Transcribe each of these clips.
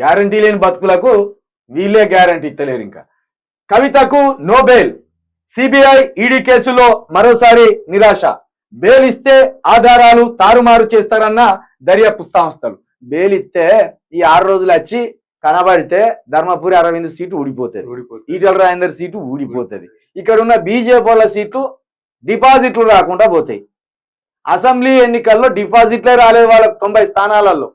Guarantee లేని బతుకులకు వీళ్ళే guarantee ఇస్తలేరు ఇంకా. కవితకు నో బెయిల్ సిబిఐ ఈడీ కేసులో మరోసారి నిరాశ. బెయిల్ ఇస్తే ఆధారాలు తారుమారు చేస్తారన్న దర్యాప్తు సంస్థలు. బెయిల్ ఇస్తే ఈ ఆరు రోజులు వచ్చి కనబడితే ధర్మపురి అరవింద్ సీటు ఊడిపోతుంది. ఊడిపోతుంది. ఈటల రాజేందర్ సీటు ఊడిపోతుంది. ఇక్కడ ఉన్న బీజేపీ వాళ్ళ సీట్లు డిపాజిట్లు రాకుండా పోతాయి. అసెంబ్లీ ఎన్నికల్లో డిపాజిట్లే రాలేదు వాళ్ళకి తొంభై స్థానాలలో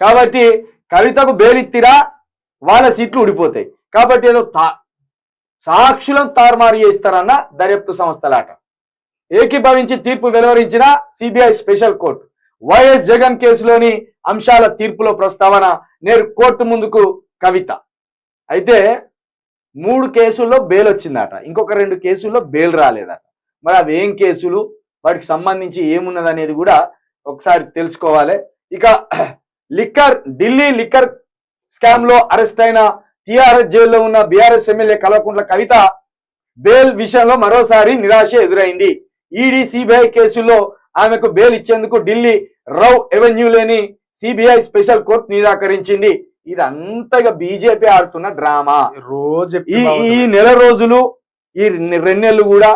కాబట్టి కవితకు బేలిత్తిరా వాళ్ళ సీట్లు ఊడిపోతాయి. కాబట్టి ఏదో తా- సాక్షులను తారుమారు చేస్తారన్న దర్యాప్తు సంస్థలాట. ఏకీభవించి తీర్పు వెలువరించిన CBI special court. YS Jagan కేసులోని అంశాల తీర్పులో ప్రస్తావన నేరు కోర్టు ముందుకు కవిత. అయితే మూడు కేసుల్లో బెయిల్ వచ్చిందట. ఇంకొక రెండు కేసుల్లో బెయిల్ రాలేదట. మరి అవి ఏం కేసులు? వాటికి సంబంధించి ఏమున్నది అనేది కూడా ఒకసారి తెలుసుకోవాలి. ఇక లిక్కర్ ఢిల్లీ లిక్కర్ స్కామ్లో అరెస్ట్ అయిన టిఆర్ఎస్ జైల్లో ఉన్న BRS MLA Kalvakuntla Kavitha bail విషయంలో మరోసారి నిరాశ ఎదురైంది. ఈడీ సిబిఐ కేసుల్లో ఆమెకు బెయిల్ ఇచ్చేందుకు ఢిల్లీ రౌ ఎవెన్యూలేని సిబిఐ స్పెషల్ కోర్టు నిరాకరించింది. ఇదంతగా బీజేపీ ఆడుతున్న డ్రామా. రోజు ఈ ఈ నెల రోజులు ఈ రె- రెండు నెలలు కూడా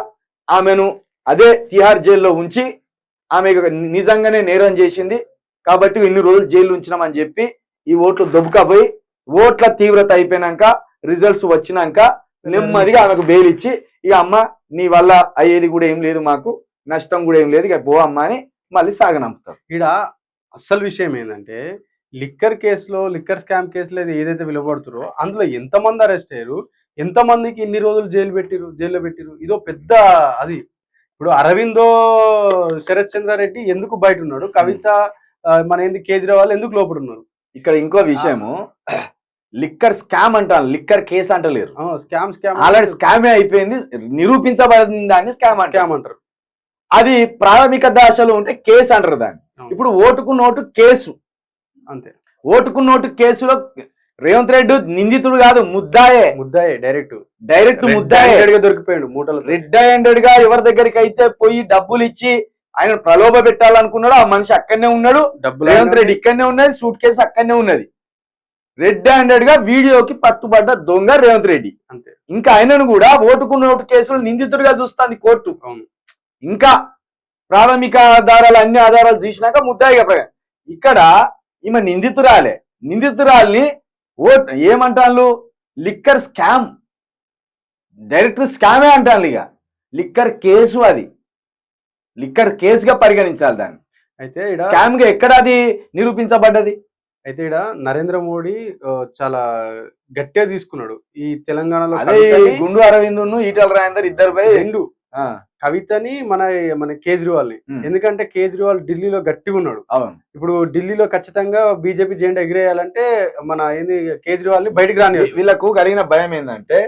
ఆమెను అదే తిహార్ జైల్లో ఉంచి ఆమె నిజంగానే నేరం చేసింది. కాబట్టి ఇన్ని రోజులు జైలు ఉంచినామని చెప్పి ఈ ఓట్లు దొబ్బకపోయి ఓట్ల తీవ్రత అయిపోయినాక రిజల్ట్స్ వచ్చినాక నెమ్మదిగా ఆమెకు బెయిల్ ఇచ్చి ఇక అమ్మ నీ వల్ల అయ్యేది కూడా ఏం లేదు మాకు నష్టం కూడా ఏం లేదు ఇక పో అమ్మ అని మళ్ళీ సాగనంపుతారు. ఇక్కడ అసలు విషయం ఏంటంటే లిక్కర్ కేసులో లిక్కర్ స్కామ్ కేసులో ఏదైతే విలువబడుతురో అందులో ఎంతమంది అరెస్ట్ అయ్యారు ఎంతమందికి ఇన్ని రోజులు జైలు పెట్టిరు జైల్లో పెట్టిరు ఇదో పెద్ద అది. ఇప్పుడు అరవిందో శరత్ చంద్రారెడ్డి ఎందుకు బయట ఉన్నాడు? కవిత మన ఏంది కేజ్రీవాల్ ఎందుకు లోపల ఉన్నారు ఇక్కడ ఇంకో విషయము లిక్కర్ స్కామ్ అంటాను లిక్కర్ కేసు అంటలేరు. స్కామ్ స్కామ్ ఆల్రెడీ స్కామే అయిపోయింది నిరూపించబడింది దాన్ని స్కామ్ స్కామ్ అంటారు. అది ప్రాథమిక దశలో ఉంటే కేసు అంటారు దాన్ని. ఇప్పుడు ఓటుకు నోటు కేసు. అంతే. ఓటుకు నోటు కేసులో రేవంత్ రెడ్డి నిందితుడు కాదు ముద్దాయే. ముద్దాయే డైరెక్ట్. డైరెక్ట్ ముద్దాయే. దొరికిపోయాడు మూటలు రెడ్ హ్యాండెడ్గా ఎవరి దగ్గరికి అయితే పోయి డబ్బులు ఇచ్చి ఆయన ప్రలోభ పెట్టాలనుకున్నాడు ఆ మనిషి అక్కడనే ఉన్నాడు రేవంత్ రెడ్డి ఇక్కడనే ఉన్నది సూట్ కేసు అక్కడనే ఉన్నది. రెడ్ హ్యాండెడ్గా వీడియోకి పట్టుబడ్డ దొంగ రేవంత్ రెడ్డి. అంతే. ఇంకా ఆయనను కూడా ఓటుకు నోటు కేసులు నిందితుడిగా చూస్తుంది కోర్టు. ఇంకా ప్రాథమిక ఆధారాలు అన్ని ఆధారాలు చూసినాక ముద్దాయిగా ఇక్కడ ఈమె నిందితురాలే. నిందితురాల్ని ఓట్ ఏమంటాను లిక్కర్ స్కామ్. డైరెక్ట్ స్కామే అంటాను ఇక. లిక్కర్ కేసు అది. లిక్కర్ కేసుగా పరిగణించాలి దాన్ని. అయితే స్కామ్గా ఎక్కడ అది నిరూపించబడ్డది? అయితే ఇక్కడ నరేంద్ర మోడీ చాలా గట్టిగా తీసుకున్నాడు. ఈ తెలంగాణలో గుండు అరవింద్ ఈటల రాజేందర్ ఇద్దరు రెండు. కవితని మన మన కేజ్రీవాల్ని. ఎందుకంటే కేజ్రీవాల్ ఢిల్లీలో గట్టిగా ఉన్నాడు. అవును. ఇప్పుడు ఢిల్లీలో ఖచ్చితంగా బీజేపీ జెండా ఎగిరేయాలంటే మన ఏంది కేజ్రీవాల్ని బయటికి రాని వీళ్ళకు కలిగిన భయం ఏంటంటే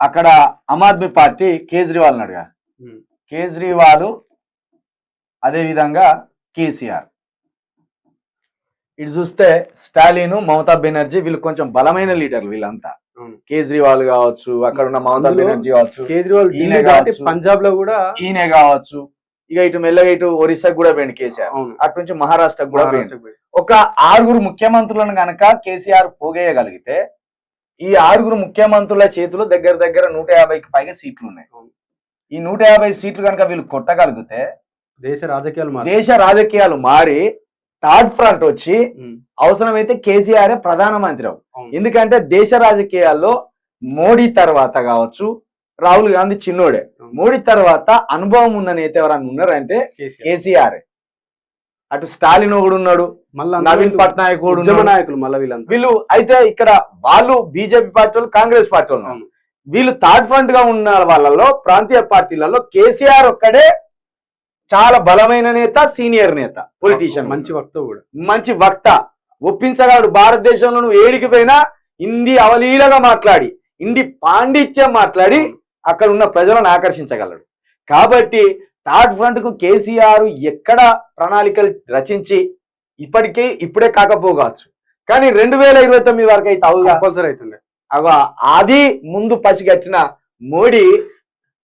అక్కడ ఆమ్ ఆద్మీ పార్టీ కేజ్రీవాల్ అడిగా కేజ్రీవాల్ అదే విధంగా కేసీఆర్ ఇటు చూస్తే స్టాలిన్ మమతా బెనర్జీ వీళ్ళు కొంచెం బలమైన లీడర్లు వీళ్ళంతా. కేజ్రీవాల్ కావచ్చు అక్కడ ఉన్న మమతా బెనర్జీ కావచ్చు కేజ్రీవాల్. పంజాబ్లో కూడా ఈయన కావచ్చు ఇక ఇటు మెల్లగా ఇటు ఒరిస్సాకు కూడా పోయింది కేసీఆర్ అటు నుంచి మహారాష్ట్రకు కూడా పోయింది. ఒక ఆరుగురు ముఖ్యమంత్రులను గనక కేసీఆర్ పోగేయగలిగితే ఈ ఆరుగురు ముఖ్యమంత్రుల చేతిలో దగ్గర దగ్గర నూట యాభైకి పైగా సీట్లు ఉన్నాయి. ఈ నూట యాభై సీట్లు కనుక వీళ్ళు కొట్టగలిగితే దేశ రాజకీయాలు దేశ రాజకీయాలు మారి థర్డ్ ఫ్రంట్ వచ్చి అవసరమైతే కేసీఆర్ ప్రధానమంత్రి. ఎందుకంటే దేశ రాజకీయాల్లో మోడీ తర్వాత కావచ్చు రాహుల్ గాంధీ చిన్నోడే. మోడీ తర్వాత అనుభవం ఉన్న నేత ఎవరన్నా ఉన్నారంటే కేసీఆర్. అటు స్టాలిన్ ఒకడు ఉన్నాడు మళ్ళా నవీన్ పట్నాయక్ కూడా నాయకులు మళ్ళీ వీళ్ళంతా వీళ్ళు అయితే ఇక్కడ వాళ్ళు బీజేపీ పార్టీ వాళ్ళు కాంగ్రెస్ పార్టీ వాళ్ళు. వీళ్ళు థర్డ్ ఫ్రంట్గా ఉన్న వాళ్ళలో ప్రాంతీయ పార్టీలలో కేసీఆర్ ఒక్కడే చాలా బలమైన నేత సీనియర్ నేత పొలిటీషియన్ మంచి వక్త కూడా. మంచి వక్త. ఒప్పించగలడు. భారతదేశంలో నువ్వు ఏడికి పోయినా హిందీ అవలీలగా మాట్లాడి హిందీ పాండిత్యం మాట్లాడి అక్కడ ఉన్న ప్రజలను ఆకర్షించగలడు. కాబట్టి థర్డ్ ఫ్రంట్కు కేసీఆర్ ఎక్కడ ప్రణాళికలు రచించి ఇప్పటికే ఇప్పుడే కాకపోవచ్చు. కానీ రెండు వేల ఇరవై తొమ్మిది వరకు అయితే అవుగా? కంపల్సరీ అవుతుండే. అగో అది ముందు పసిగట్టిన మోడీ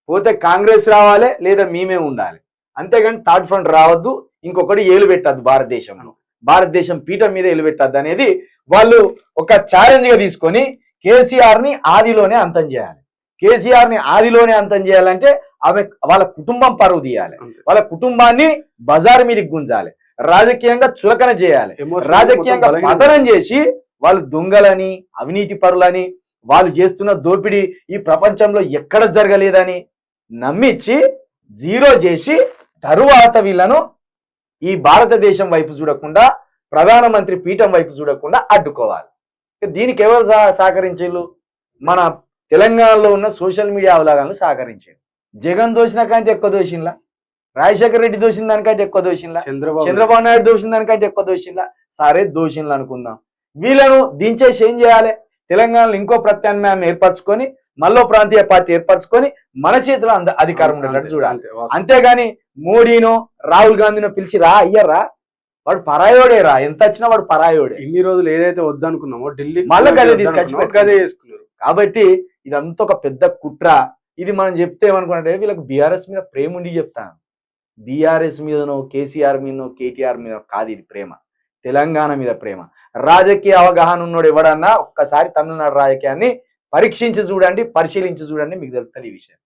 పోతే కాంగ్రెస్ రావాలి లేదా మేమే ఉండాలి. అంతేగాని థర్డ్ ఫ్రంట్ రావద్దు ఇంకొకటి ఏలు పెట్టద్దు భారతదేశంలో భారతదేశం పీఠం మీద నిలబెట్టద్దు అనేది వాళ్ళు ఒక ఛాలెంజ్గా తీసుకొని కేసీఆర్ని ఆదిలోనే అంతం చేయాలి. కేసీఆర్ని ఆదిలోనే అంతం చేయాలంటే ఆమె వాళ్ళ కుటుంబం పరువు తీయాలి. వాళ్ళ కుటుంబాన్ని బజారు మీదకి గుంజాలి. రాజకీయంగా చులకన చేయాలి. రాజకీయంగా. పతనం చేసి వాళ్ళు దొంగలని అవినీతి పరులని వాళ్ళు చేస్తున్న దోపిడీ ఈ ప్రపంచంలో ఎక్కడ జరగలేదని నమ్మించి జీరో చేసి తరువాత వీళ్ళను ఈ భారతదేశం వైపు చూడకుండా ప్రధానమంత్రి పీఠం వైపు చూడకుండా అడ్డుకోవాలి. దీనికి ఎవరు సహ- సహకరించారు మన తెలంగాణలో ఉన్న సోషల్ మీడియా అవలాగాలను సహకరించారు జగన్ దోషిన కంటే ఎక్కువ దోషిన్లా రాజశేఖర రెడ్డి దోషిన దానికంటే ఎక్కువ దోషిన్లా చంద్రబాబు. చంద్రబాబు నాయుడు దోషిన దానికంటే ఎక్కువ దోషిన్లా సరే దోషిన్లు అనుకుందాం వీళ్ళను దించేసి ఏం చేయాలి? తెలంగాణలో ఇంకో ప్రత్యామ్నాయాన్ని ఏర్పరచుకొని మళ్ళీ ప్రాంతీయ పార్టీ ఏర్పరచుకొని మన చేతిలో అంద అధికారం ఉండేటట్టు చూడాలి. అంతేగాని మోడీనో రాహుల్ గాంధీనో పిలిచి రా అయ్యరా వాడు పరాయోడే రా ఎంత వచ్చినా వాడు పరాయోడే. ఇన్ని రోజులు ఏదైతే వద్దనుకున్నామో ఢిల్లీ మళ్ళా గదే తీసుకొచ్చి కాబట్టి ఇదంతా ఒక పెద్ద కుట్ర. ఇది మనం చెప్తే ఏమనుకుంటే వీళ్ళకి బీఆర్ఎస్ మీద ప్రేమ ఉండి చెప్తాను బీఆర్ఎస్ మీదనో కేసీఆర్ మీదనో కేటీఆర్ మీద కాదు ఇది ప్రేమ. తెలంగాణ మీద ప్రేమ. రాజకీయ అవగాహన ఉన్నోడు ఎవడన్నా ఒక్కసారి తమిళనాడు రాజకీయాన్ని పరీక్షించి చూడండి పరిశీలించి చూడండి మీకు తెలుస్తుంది ఈ విషయం.